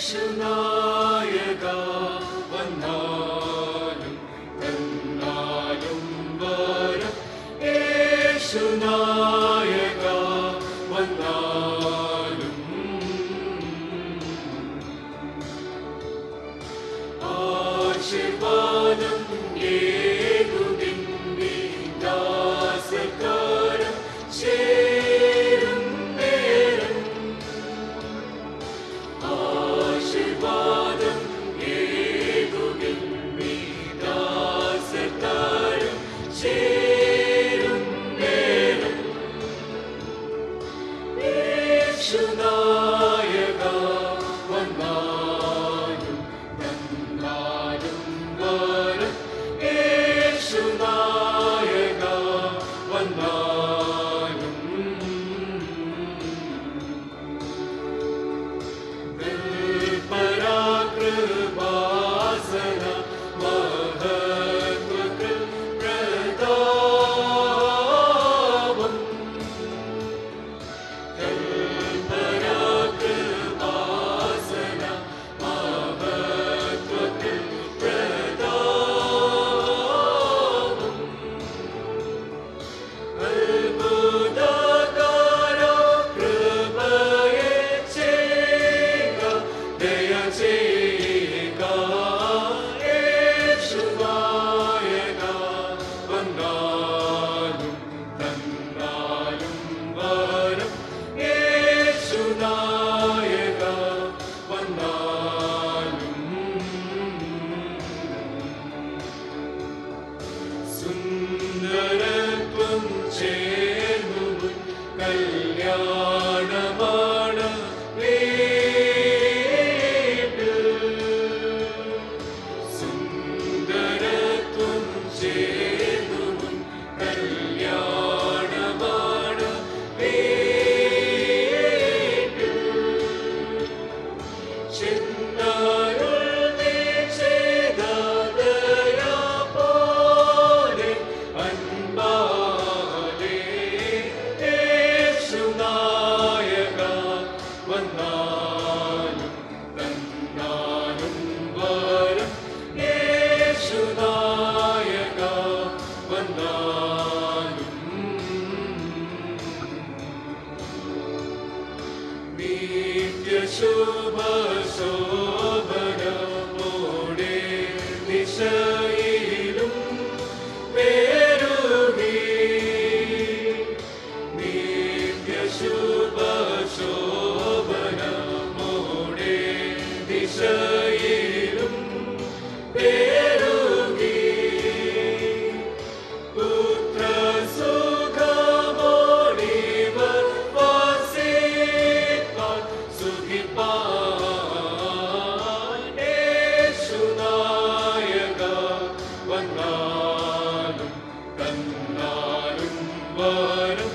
യേശുനായക വന്നാലും തന്നാലും വരം. യേശുനായക വന്നാലും Krishna. വന്നാലും നിത്യശുഭ ശോ Lord.